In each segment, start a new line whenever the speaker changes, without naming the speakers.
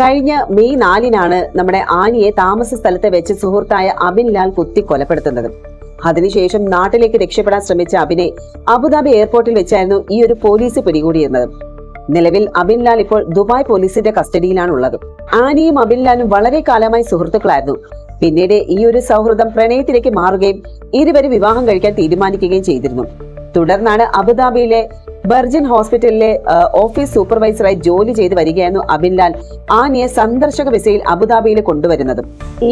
കഴിഞ്ഞ മെയ് നാലിനാണ് നമ്മുടെ ആനിയെ താമസ സ്ഥലത്ത് വെച്ച് സുഹൃത്തായ അബിൻ ലാൽ കുത്തി കൊലപ്പെടുത്തുന്നത്. അതിനുശേഷം നാട്ടിലേക്ക് രക്ഷപ്പെടാൻ ശ്രമിച്ച അബിനെ അബുദാബി എയർപോർട്ടിൽ വെച്ചായിരുന്നു ഈ ഒരു പോലീസ് പിടികൂടിയിരുന്നത്. നിലവിൽ അബിൻ ലാൽ ഇപ്പോൾ ദുബായ് പോലീസിന്റെ കസ്റ്റഡിയിലാണ് ഉള്ളത് ആനിയും അബിൻ ലാലും വളരെ കാലമായി സുഹൃത്തുക്കളായിരുന്നു. പിന്നീട് ഈ ഒരു സൗഹൃദം പ്രണയത്തിലേക്ക് മാറുകയും ഇരുവരും വിവാഹം കഴിക്കാൻ തീരുമാനിക്കുകയും ചെയ്തിരുന്നു. തുടർന്നാണ് അബുദാബിയിലെ ബർജിൻ ഹോസ്പിറ്റലിലെ ഓഫീസ് സൂപ്പർവൈസറായി ജോലി ചെയ്ത് വരികയായിരുന്നു അബിൻലാൽ ആനിയെ സന്ദർശക വിസയിൽ അബുദാബിയിൽ കൊണ്ടുവരുന്നത്.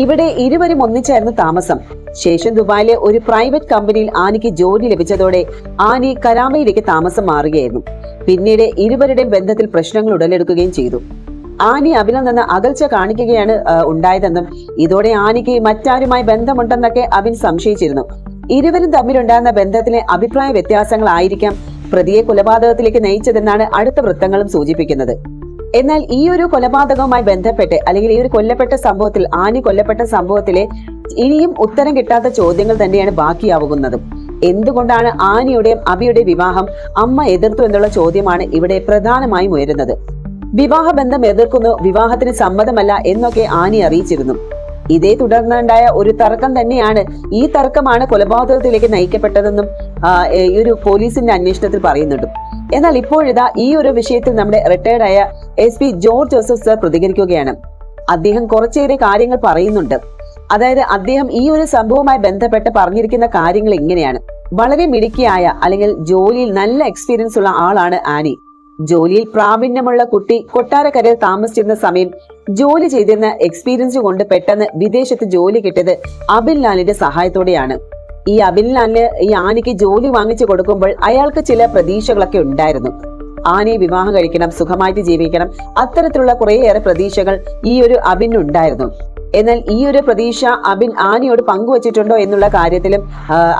ഇവിടെ ഇരുവരും ഒന്നിച്ചായിരുന്നു താമസം. ശേഷം ദുബായിലെ ഒരു പ്രൈവറ്റ് കമ്പനിയിൽ ആനിക്ക് ജോലി ലഭിച്ചതോടെ ആനി കരാമയിലേക്ക് താമസം മാറുകയായിരുന്നു. പിന്നീട് ഇരുവരുടെയും ബന്ധത്തിൽ പ്രശ്നങ്ങൾ ഉടലെടുക്കുകയും ചെയ്തു. ആനി അബിനിൽ നിന്ന് അകൽച്ച കാണിക്കുകയാണ് ഉണ്ടായതെന്നും ഇതോടെ ആനിക്ക് മറ്റാരുമായി ബന്ധമുണ്ടെന്നൊക്കെ അബിൻ സംശയിച്ചിരുന്നു. ഇരുവരും തമ്മിലുണ്ടായിരുന്ന ബന്ധത്തിലെ അഭിപ്രായ വ്യത്യാസങ്ങളായിരിക്കാം പ്രതിയെ കൊലപാതകത്തിലേക്ക് നയിച്ചതെന്നാണ് അടുത്ത വൃത്തങ്ങളും സൂചിപ്പിക്കുന്നത്. എന്നാൽ ഈ ഒരു കൊലപാതകവുമായി ബന്ധപ്പെട്ട് അല്ലെങ്കിൽ ഈ ഒരു കൊല്ലപ്പെട്ട സംഭവത്തിൽ ആനി കൊല്ലപ്പെട്ട സംഭവത്തിലെ ഇനിയും ഉത്തരം കിട്ടാത്ത ചോദ്യങ്ങൾ തന്നെയാണ് ബാക്കിയാവുന്നതും. എന്തുകൊണ്ടാണ് ആനിയുടെയും അബിയുടെയും വിവാഹം അമ്മ എതിർത്തു എന്നുള്ള ചോദ്യമാണ് ഇവിടെ പ്രധാനമായും ഉയരുന്നത്. വിവാഹബന്ധം എതിർക്കുന്നു വിവാഹത്തിന് സമ്മതമല്ല എന്നൊക്കെ ആനി അറിയിച്ചിരുന്നു. ഇതേ തുടർന്നുണ്ടായ ഒരു തർക്കം തന്നെയാണ് ഈ തർക്കമാണ് കൊലപാതകത്തിലേക്ക് നയിക്കപ്പെട്ടതെന്നും ഈ ഒരു പോലീസിന്റെ അന്വേഷണത്തിൽ പറയുന്നുണ്ട്. എന്നാൽ ഇപ്പോഴിതാ ഈ ഒരു വിഷയത്തിൽ നമ്മുടെ റിട്ടയർഡ് ആയ S P George Joseph sir പ്രതികരിക്കുകയാണ്. അദ്ദേഹം കുറച്ചേറെ കാര്യങ്ങൾ പറയുന്നുണ്ട്. അതായത് അദ്ദേഹം ഈ ഒരു സംഭവവുമായി ബന്ധപ്പെട്ട് പറഞ്ഞിരിക്കുന്ന കാര്യങ്ങൾ ഇങ്ങനെയാണ്. വളരെ മിടുക്കിയായ അല്ലെങ്കിൽ ജോലിയിൽ നല്ല എക്സ്പീരിയൻസ് ഉള്ള ആളാണ് ആനി. ജോലിയിൽ പ്രാവീണ്യമുള്ള കുട്ടി കൊട്ടാരക്കരയിൽ താമസിച്ചിരുന്ന സമയം ജോലി ചെയ്തിരുന്ന എക്സ്പീരിയൻസ് കൊണ്ട് പെട്ടെന്ന് വിദേശത്ത് ജോലി കിട്ടിയത് അബിൻ ലാലിന്റെ സഹായത്തോടെയാണ്. ഈ അബിൻ ലാലിന് ഈ ആനിക്ക് ജോലി വാങ്ങിച്ചു കൊടുക്കുമ്പോൾ അയാൾക്ക് ചില പ്രതീക്ഷകളൊക്കെ ഉണ്ടായിരുന്നു. ആനയെ വിവാഹം കഴിക്കണം സുഖമായിട്ട് ജീവിക്കണം അത്തരത്തിലുള്ള കുറേയേറെ പ്രതീക്ഷകൾ ഈ ഒരു അബിനുണ്ടായിരുന്നു എന്നാൽ ഈ ഒരു പ്രതീക്ഷ അബിൻ ആനയോട് പങ്കുവച്ചിട്ടുണ്ടോ എന്നുള്ള കാര്യത്തിലും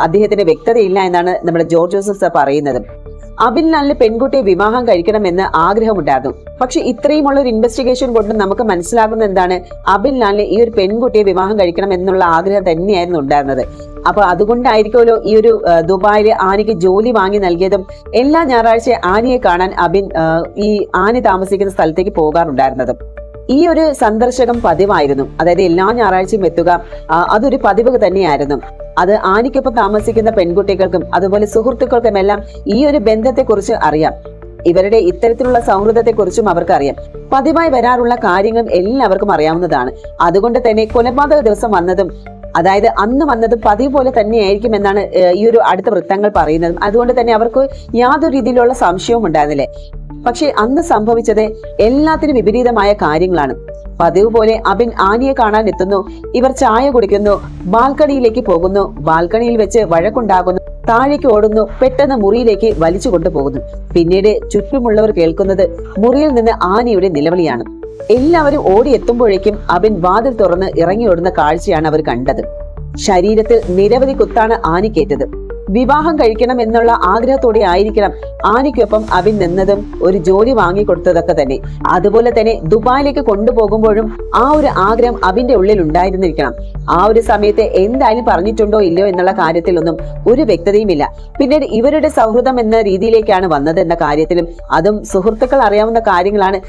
അദ്ദേഹത്തിന് വ്യക്തതയില്ല എന്നാണ് നമ്മുടെ ജോർജ് ജോസഫ് പറയുന്നത്. അബിൻ ലാലിന് പെൺകുട്ടിയെ വിവാഹം കഴിക്കണമെന്ന് ആഗ്രഹമുണ്ടായിരുന്നു. പക്ഷെ ഇത്രയുമുള്ള ഒരു ഇൻവെസ്റ്റിഗേഷൻ കൊണ്ട് നമുക്ക് മനസ്സിലാകുന്ന എന്താണ് അഭിനാലിന് ഈ ഒരു പെൺകുട്ടിയെ വിവാഹം കഴിക്കണം എന്നുള്ള ആഗ്രഹം തന്നെയായിരുന്നു ഉണ്ടായിരുന്നത്. അപ്പൊ അതുകൊണ്ടായിരിക്കുമല്ലോ ഈ ഒരു ദുബായിൽ ആനയ്ക്ക് ജോലി വാങ്ങി നൽകിയതും എല്ലാ ഞായറാഴ്ച ആനയെ കാണാൻ അബിൻ ഈ ആന താമസിക്കുന്ന സ്ഥലത്തേക്ക് പോകാറുണ്ടായിരുന്നത്. ഈ ഒരു സന്ദർശകം പതിവായിരുന്നു. അതായത് എല്ലാ ഞായറാഴ്ചയും എത്തുക അതൊരു പതിവ് തന്നെയായിരുന്നു. അത് ആനിക്കൊപ്പം താമസിക്കുന്ന പെൺകുട്ടികൾക്കും അതുപോലെ സുഹൃത്തുക്കൾക്കും എല്ലാം ഈ ഒരു ബന്ധത്തെക്കുറിച്ച് അറിയാം. ഇവരുടെ ഇത്തരത്തിലുള്ള സൗഹൃദത്തെക്കുറിച്ചും അവർക്ക് അറിയാം പതിവായി വരാറുള്ള കാര്യങ്ങളും എല്ലാവർക്കും അറിയാവുന്നതാണ്. അതുകൊണ്ട് തന്നെ കൊലപാതക ദിവസം വന്നതും അതായത് അന്ന് വന്നത് പതിവ് പോലെ തന്നെയായിരിക്കും എന്നാണ് ഈ ഒരു അടുത്ത വൃത്തങ്ങൾ പറയുന്നത്. അതുകൊണ്ട് തന്നെ അവർക്ക് യാതൊരു രീതിയിലുള്ള സംശയവും ഉണ്ടായിരുന്നില്ലേ. പക്ഷേ അന്ന് സംഭവിച്ചത് എല്ലാത്തിനും വിപരീതമായ കാര്യങ്ങളാണ്. പതിവ് പോലെ അബിൻ ആനിയെ കാണാൻ എത്തുന്നു. ഇവർ ചായ കുടിക്കുന്നു. ബാൽക്കണിയിലേക്ക് പോകുന്നു. ബാൽക്കണിയിൽ വെച്ച് വഴക്കുണ്ടാകുന്നു. താഴേക്ക് ഓടുന്നു. പെട്ടെന്ന് മുറിയിലേക്ക് വലിച്ചു കൊണ്ടുപോകുന്നു. പിന്നീട് ചുറ്റുമുള്ളവർ കേൾക്കുന്നത് മുറിയിൽ നിന്ന് ആനിയുടെ നിലവിളിയാണ്. എല്ലാവരും ഓടിയെത്തുമ്പോഴേക്കും അബിൻ വാതിൽ തുറന്ന് ഇറങ്ങിയോടുന്ന കാഴ്ചയാണ് അവർ കണ്ടത്. ശരീരത്തിൽ നിരവധി കുത്താണ് ആനിക്കേറ്റത് വിവാഹം കഴിക്കണം എന്നുള്ള ആഗ്രഹത്തോടെ ആയിരിക്കണം ആനയ്ക്കൊപ്പം അവിൻ നിന്നതും ഒരു ജോലി വാങ്ങിക്കൊടുത്തതൊക്കെ തന്നെ. അതുപോലെ തന്നെ ദുബായിലേക്ക് കൊണ്ടുപോകുമ്പോഴും ആ ഒരു ആഗ്രഹം അവിന്റെ ഉള്ളിൽ ഉണ്ടായിരുന്നിരിക്കണം. ആ ഒരു സമയത്ത് എന്തായാലും പറഞ്ഞിട്ടുണ്ടോ ഇല്ലയോ എന്നുള്ള കാര്യത്തിലൊന്നും ഒരു വ്യക്തതയുമില്ല. പിന്നീട് ഇവരുടെ സൗഹൃദം എന്ന രീതിയിലേക്കാണ് വന്നത് എന്ന കാര്യത്തിലും അതും സുഹൃത്തുക്കൾ അറിയാവുന്ന കാര്യങ്ങളാണ്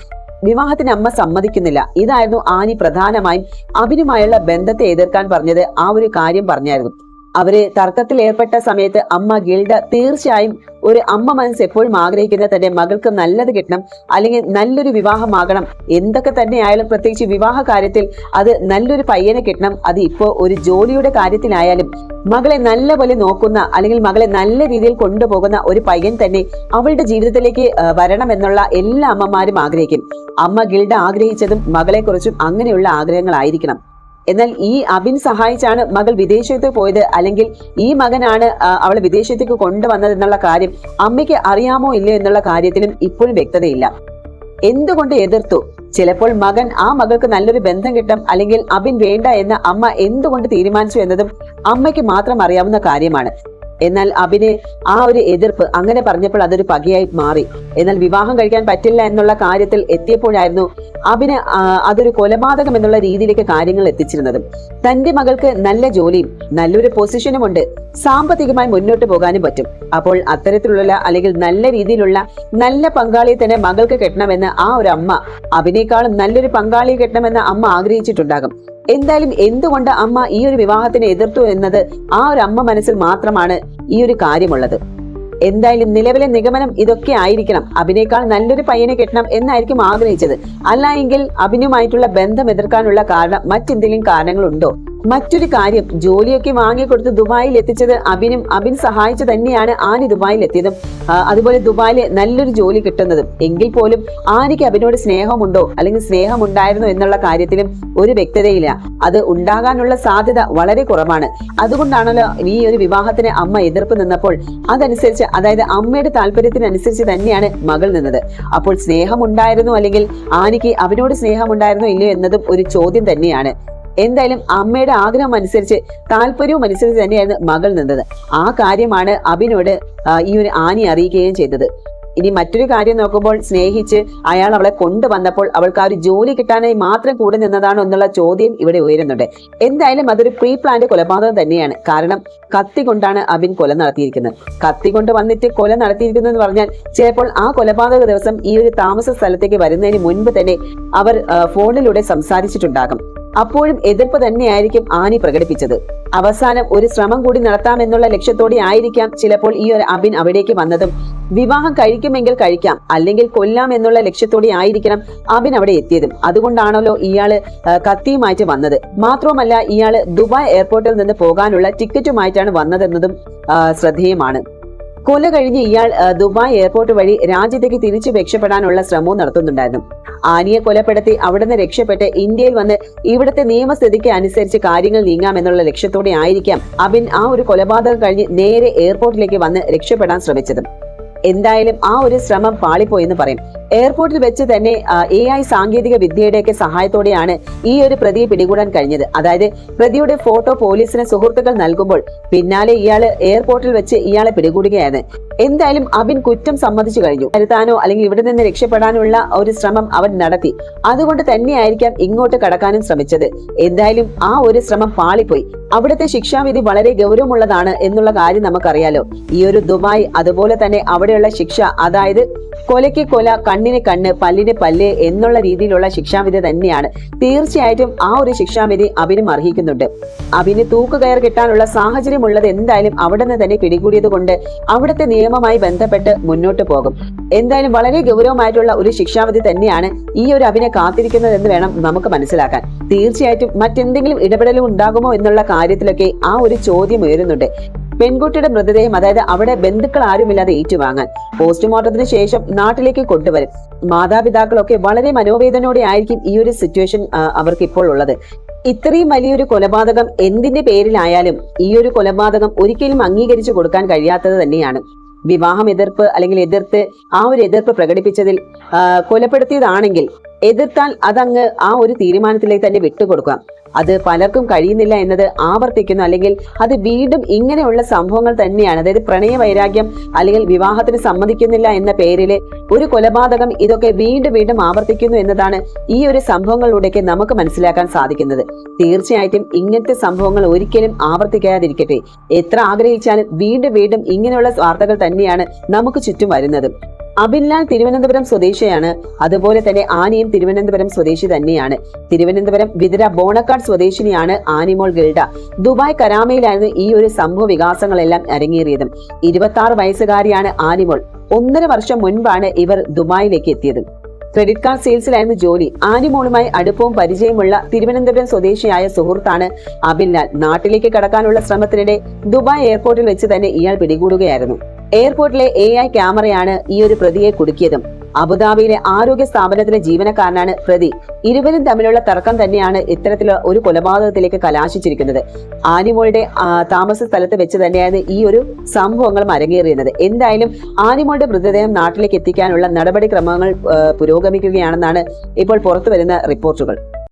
വിവാഹത്തിന് അമ്മ സമ്മതിക്കുന്നില്ല. ഇതായിരുന്നു ആനി പ്രധാനമായും അബിനുമായുള്ള ബന്ധത്തെ എതിർക്കാൻ പറഞ്ഞത് ആ ഒരു കാര്യം പറഞ്ഞായിരുന്നു. അവർ തർക്കത്തിൽ ഏർപ്പെട്ട സമയത്ത് അമ്മ ഗിൽഡ തീർച്ചയായും ഒരു അമ്മ മനസ്സ് എപ്പോഴും ആഗ്രഹിക്കുന്ന തന്റെ മകൾക്ക് നല്ലത് കിട്ടണം അല്ലെങ്കിൽ നല്ലൊരു വിവാഹമാകണം. എന്തൊക്കെ തന്നെയായാലും പ്രത്യേകിച്ച് വിവാഹ കാര്യത്തിൽ അത് നല്ലൊരു പയ്യനെ കിട്ടണം. അത് ഇപ്പോ ഒരു ജോലിയുടെ കാര്യത്തിലായാലും മകളെ നല്ലപോലെ നോക്കുന്ന അല്ലെങ്കിൽ മകളെ നല്ല രീതിയിൽ കൊണ്ടുപോകുന്ന ഒരു പയ്യൻ തന്നെ അവളുടെ ജീവിതത്തിലേക്ക് വരണമെന്നുള്ള എല്ലാ അമ്മമാരും ആഗ്രഹിക്കും. അമ്മ ഗിൽഡ ആഗ്രഹിച്ചതും മകളെക്കുറിച്ചും അങ്ങനെയുള്ള ആഗ്രഹങ്ങളായിരിക്കണം. എന്നാൽ ഈ അബിൻ സഹായിച്ചാണ് മകൾ വിദേശത്ത് പോയത്. അല്ലെങ്കിൽ ഈ മകനാണ് അവളെ വിദേശത്തേക്ക് കൊണ്ടുവന്നത് എന്നുള്ള കാര്യം അമ്മയ്ക്ക് അറിയാമോ ഇല്ലയോ എന്നുള്ള കാര്യത്തിലും ഇപ്പോഴും വ്യക്തതയില്ല. എന്തുകൊണ്ട് എതിർത്തു? ചിലപ്പോൾ മകൻ ആ മകൾക്ക് നല്ലൊരു ബന്ധം കിട്ടും അല്ലെങ്കിൽ അബിൻ വേണ്ട എന്ന് അമ്മ എന്തുകൊണ്ട് തീരുമാനിച്ചു എന്നതും അമ്മയ്ക്ക് മാത്രം അറിയാവുന്ന കാര്യമാണ്. എന്നാൽ അബിന് ആ ഒരു എതിർപ്പ് അങ്ങനെ പറഞ്ഞപ്പോൾ അതൊരു പകയായി മാറി. എന്നാൽ വിവാഹം കഴിക്കാൻ പറ്റില്ല എന്നുള്ള കാര്യത്തിൽ എത്തിയപ്പോഴായിരുന്നു അബിന് അതൊരു കൊലപാതകം എന്നുള്ള രീതിയിലേക്ക് കാര്യങ്ങൾ എത്തിച്ചിരുന്നത്. തന്റെ മകൾക്ക് നല്ല ജോലിയും നല്ലൊരു പൊസിഷനും ഉണ്ട്. സാമ്പത്തികമായി മുന്നോട്ട് പോകാനും പറ്റും. അപ്പോൾ അത്തരത്തിലുള്ള അല്ലെങ്കിൽ നല്ല രീതിയിലുള്ള നല്ല പങ്കാളിയെ തന്നെ മകൾക്ക് കെട്ടണമെന്ന് ആ ഒരു അമ്മ അഭിനേക്കാളും നല്ലൊരു പങ്കാളിയെ കെട്ടണമെന്ന് അമ്മ ആഗ്രഹിച്ചിട്ടുണ്ടാകും. എന്തായാലും എന്തുകൊണ്ട് അമ്മ ഈ ഒരു വിവാഹത്തിനെ എതിർത്തു എന്നത് ആ ഒരു അമ്മ മനസ്സിൽ മാത്രമാണ് ഈ ഒരു കാര്യമുള്ളത്. എന്തായാലും നിലവിലെ നിഗമനം ഇതൊക്കെ ആയിരിക്കണം. അഭിനേക്കാൾ നല്ലൊരു പയ്യനെ കിട്ടണം എന്നായിരിക്കും ആഗ്രഹിച്ചത്. അല്ല എങ്കിൽ അഭിനുമായിട്ടുള്ള ബന്ധം എതിർക്കാനുള്ള കാരണം മറ്റെന്തെങ്കിലും കാരണങ്ങളുണ്ടോ? മറ്റൊരു കാര്യം ജോലിയൊക്കെ വാങ്ങിക്കൊടുത്ത് ദുബായിൽ എത്തിച്ചത് അബിനും അബിൻ സഹായിച്ചു തന്നെയാണ് ആനി ദുബായിൽ എത്തിയതും അതുപോലെ ദുബായിൽ നല്ലൊരു ജോലി കിട്ടുന്നതും. എങ്കിൽ പോലും ആനിക്ക് അബിനോട് സ്നേഹമുണ്ടോ? അല്ലെങ്കിൽ സ്നേഹമുണ്ടായിരുന്നോ എന്നുള്ള കാര്യത്തിലും ഒരു വ്യക്തതയില്ല. അത് ഉണ്ടാകാനുള്ള സാധ്യത വളരെ കുറവാണ്. അതുകൊണ്ടാണല്ലോ ഈ ഒരു വിവാഹത്തിന് അമ്മ എതിർപ്പ് നിന്നപ്പോൾ അതനുസരിച്ച് അതായത് അമ്മയുടെ താല്പര്യത്തിനനുസരിച്ച് തന്നെയാണ് മകൾ നിന്നത്. അപ്പോൾ സ്നേഹമുണ്ടായിരുന്നു അല്ലെങ്കിൽ ആനിക്ക് അവനോട് സ്നേഹമുണ്ടായിരുന്നോ ഇല്ലയോ എന്നതും ഒരു ചോദ്യം തന്നെയാണ്. എന്തായാലും അമ്മയുടെ ആഗ്രഹം അനുസരിച്ച് താല്പര്യവും അനുസരിച്ച് തന്നെയായിരുന്നു മകൾ നിന്നത്. ആ കാര്യമാണ് അബിനോട് ഈ ഒരു ആനി അറിയിക്കുകയും ചെയ്തത്. ഇനി മറ്റൊരു കാര്യം നോക്കുമ്പോൾ സ്നേഹിച്ച് അയാൾ അവളെ കൊണ്ടുവന്നപ്പോൾ അവൾക്ക് ആ ഒരു ജോലി കിട്ടാനായി മാത്രം കൂടെ നിന്നതാണോ എന്നുള്ള ചോദ്യം ഇവിടെ ഉയരുന്നുണ്ട്. എന്തായാലും അതൊരു പ്രീ പ്ലാന്റ് കൊലപാതകം തന്നെയാണ്. കാരണം കത്തി കൊണ്ടാണ് അബിൻ കൊല നടത്തിയിരിക്കുന്നത്. കത്തി കൊണ്ട് വന്നിട്ട് കൊല നടത്തിയിരിക്കുന്നു എന്ന് പറഞ്ഞാൽ ചിലപ്പോൾ ആ കൊലപാതക ദിവസം ഈ ഒരു താമസ സ്ഥലത്തേക്ക് വരുന്നതിന് മുൻപ് തന്നെ അവർ ഫോണിലൂടെ സംസാരിച്ചിട്ടുണ്ടാകും. അപ്പോഴും എതിർപ്പ് തന്നെയായിരിക്കും ആനി പ്രകടിപ്പിച്ചത്. അവസാനം ഒരു ശ്രമം കൂടി നടത്താമെന്നുള്ള ലക്ഷ്യത്തോടെ ആയിരിക്കാം ചിലപ്പോൾ ഈ ഒരു അബിൻ അവിടേക്ക് വന്നതും. വിവാഹം കഴിക്കുമെങ്കിൽ കഴിക്കാം അല്ലെങ്കിൽ കൊല്ലാം എന്നുള്ള ലക്ഷ്യത്തോടെ ആയിരിക്കണം അബിൻ അവിടെ എത്തിയതും. അതുകൊണ്ടാണല്ലോ ഇയാൾ കത്തിയുമായിട്ട് വന്നത്. മാത്രവുമല്ല ഇയാൾ ദുബായ് എയർപോർട്ടിൽ നിന്ന് പോകാനുള്ള ടിക്കറ്റുമായിട്ടാണ് വന്നതെന്നതും ശ്രദ്ധേയമാണ്. കൊല കഴിഞ്ഞ് ഇയാൾ ദുബായ് എയർപോർട്ട് വഴി രാജ്യത്തേക്ക് തിരിച്ചു രക്ഷപ്പെടാനുള്ള ശ്രമവും നടത്തുന്നുണ്ടായിരുന്നു. ആനിയെ കൊലപ്പെടുത്തി നിന്ന് രക്ഷപ്പെട്ട് ഇന്ത്യയിൽ വന്ന് ഇവിടുത്തെ നിയമസ്ഥിതിക്ക് അനുസരിച്ച് കാര്യങ്ങൾ നീങ്ങാമെന്നുള്ള ലക്ഷ്യത്തോടെ ആയിരിക്കാം അബിൻ ആ ഒരു കൊലപാതകം കഴിഞ്ഞ് നേരെ എയർപോർട്ടിലേക്ക് വന്ന് രക്ഷപ്പെടാൻ ശ്രമിച്ചത്. എന്തായാലും ആ ഒരു ശ്രമം പാളിപ്പോയെന്ന് പറയും. എയർപോർട്ടിൽ വെച്ച് തന്നെ എ ഐ സാങ്കേതിക വിദ്യയുടെയൊക്കെ സഹായത്തോടെയാണ് ഈ ഒരു പ്രതിയെ പിടികൂടാൻ കഴിഞ്ഞത്. അതായത് പ്രതിയുടെ ഫോട്ടോ പോലീസിന് സുഹൃത്തുക്കൾ നൽകുമ്പോൾ പിന്നാലെ ഇയാൾ എയർപോർട്ടിൽ വെച്ച് ഇയാളെ പിടികൂടുകയായിരുന്നു എന്തായാലും അബിൻ കുറ്റം സമ്മതിച്ചു കഴിഞ്ഞു. വരുത്താനോ അല്ലെങ്കിൽ ഇവിടെ നിന്ന് രക്ഷപ്പെടാനുള്ള ഒരു ശ്രമം അവൻ നടത്തി. അതുകൊണ്ട് തന്നെയായിരിക്കാം ഇങ്ങോട്ട് കടക്കാനും ശ്രമിച്ചത്. എന്തായാലും ആ ഒരു ശ്രമം പാളിപ്പോയി. അവിടുത്തെ ശിക്ഷാവിധി വളരെ ഗൗരവമുള്ളതാണ് എന്നുള്ള കാര്യം നമുക്കറിയാലോ. ഈ ഒരു ദുബായ് അതുപോലെ തന്നെ അവിടെയുള്ള ശിക്ഷ അതായത് കൊലയ്ക്ക് കൊല കണ്ണിന് കണ്ണ് പല്ലിന് പല്ല് എന്നുള്ള രീതിയിലുള്ള ശിക്ഷാവിധി തന്നെയാണ്. തീർച്ചയായിട്ടും ആ ഒരു ശിക്ഷാവിധി അഭിനും അർഹിക്കുന്നുണ്ട്. അബിന് തൂക്കുകയർ കിട്ടാനുള്ള സാഹചര്യമുള്ളത് എന്തായാലും അവിടെ നിന്ന് തന്നെ പിടികൂടിയത് കൊണ്ട് അവിടുത്തെ നിയമമായി ബന്ധപ്പെട്ട് മുന്നോട്ട് പോകും. എന്തായാലും വളരെ ഗൗരവമായിട്ടുള്ള ഒരു ശിക്ഷാവിധി തന്നെയാണ് ഈ ഒരു അഭിനെ കാത്തിരിക്കുന്നത് എന്ന് വേണം നമുക്ക് മനസ്സിലാക്കാൻ. തീർച്ചയായിട്ടും മറ്റെന്തെങ്കിലും ഇടപെടലും ഉണ്ടാകുമോ എന്നുള്ള കാര്യത്തിലൊക്കെ ആ ഒരു ചോദ്യം ഉയരുന്നുണ്ട്. പെൺകുട്ടിയുടെ മൃതദേഹം അതായത് അവിടെ ബന്ധുക്കൾ ആരുമില്ലാതെ ഏറ്റുവാങ്ങാൻ പോസ്റ്റ്മോർട്ടത്തിന് ശേഷം നാട്ടിലേക്ക് കൊണ്ടുവരും മാതാപിതാക്കളൊക്കെ വളരെ മനോവേദനയോടെ ആയിരിക്കും ഈ ഒരു സിറ്റുവേഷൻ അവർക്ക് ഇപ്പോൾ ഉള്ളത്. ഇത്രയും വലിയൊരു കൊലപാതകം എന്തിന്റെ പേരിലായാലും ഈ ഒരു കൊലപാതകം ഒരിക്കലും അംഗീകരിച്ചു കൊടുക്കാൻ കഴിയാത്തത് തന്നെയാണ്. വിവാഹം എതിർപ്പ് അല്ലെങ്കിൽ എതിർത്ത് ആ ഒരു എതിർപ്പ് പ്രകടിപ്പിച്ചതിൽ കൊലപ്പെടുത്തിയതാണെങ്കിൽ എതിർത്താൽ അതങ്ങ് ആ ഒരു തീരുമാനത്തിലേക്ക് തന്നെ വിട്ടുകൊടുക്കാം അത് പലർക്കും കഴിയുന്നില്ല എന്നത് ആവർത്തിക്കുന്നു. അല്ലെങ്കിൽ അത് വീണ്ടും ഇങ്ങനെയുള്ള സംഭവങ്ങൾ തന്നെയാണ്. അതായത് പ്രണയ വൈരാഗ്യം അല്ലെങ്കിൽ വിവാഹത്തിന് സമ്മതിക്കുന്നില്ല എന്ന പേരിൽ ഒരു കൊലപാതകം ഇതൊക്കെ വീണ്ടും വീണ്ടും ആവർത്തിക്കുന്നു എന്നതാണ് ഈ ഒരു സംഭവങ്ങളിലൂടെയൊക്കെ നമുക്ക് മനസ്സിലാക്കാൻ സാധിക്കുന്നത്. തീർച്ചയായിട്ടും ഇങ്ങനത്തെ സംഭവങ്ങൾ ഒരിക്കലും ആവർത്തിക്കാതിരിക്കട്ടെ. എത്ര ആഗ്രഹിച്ചാലും വീണ്ടും വീണ്ടും ഇങ്ങനെയുള്ള വാർത്തകൾ തന്നെയാണ് നമുക്ക് ചുറ്റും വരുന്നത്. അബിൻലാൽ തിരുവനന്തപുരം സ്വദേശിയാണ്. അതുപോലെ തന്നെ ആനയും തിരുവനന്തപുരം സ്വദേശി തന്നെയാണ്. തിരുവനന്തപുരം വിതിര ബോണക്കാട് സ്വദേശിനിയാണ് ആനിമോൾ ഗിൽഡ. ദുബായ് കരാമയിലായിരുന്നു ഈ ഒരു സംഭവ വികാസങ്ങളെല്ലാം അരങ്ങേറിയതും. ഇരുപത്തി ആറ് വയസ്സുകാരിയാണ് ആനിമോൾ. ഒന്നര വർഷം മുൻപാണ് ഇവർ ദുബായിലേക്ക് എത്തിയത്. ക്രെഡിറ്റ് കാർഡ് സെയിൽസിലായിരുന്നു ജോലി. ആനിമോളുമായി അടുപ്പവും പരിചയമുള്ള തിരുവനന്തപുരം സ്വദേശിയായ സുഹൃത്താണ് അബിൻലാൽ നാട്ടിലേക്ക് കടക്കാനുള്ള ശ്രമത്തിനിടെ ദുബായ് എയർപോർട്ടിൽ വെച്ച് തന്നെ ഇയാൾ പിടികൂടുകയായിരുന്നു. എയർപോർട്ടിലെ എ ഐ ക്യാമറയാണ് ഈ ഒരു പ്രതിയെ കുടുക്കിയതും. അബുദാബിയിലെ ആരോഗ്യ സ്ഥാപനത്തിലെ ജീവനക്കാരനാണ് പ്രതി. ഇരുവരും തമ്മിലുള്ള തർക്കം തന്നെയാണ് ഇത്തരത്തിലുള്ള ഒരു കൊലപാതകത്തിലേക്ക് കലാശിച്ചിരിക്കുന്നത്. ആനിമോളുടെ താമസ സ്ഥലത്ത് വെച്ച് തന്നെയാണ് ഈ ഒരു സംഭവങ്ങൾ അരങ്ങേറിയുന്നത് എന്തായാലും ആനിമോളുടെ മൃതദേഹം നാട്ടിലേക്ക് എത്തിക്കാനുള്ള നടപടിക്രമങ്ങൾ പുരോഗമിക്കുകയാണെന്നാണ് ഇപ്പോൾ പുറത്തു വരുന്ന റിപ്പോർട്ടുകൾ.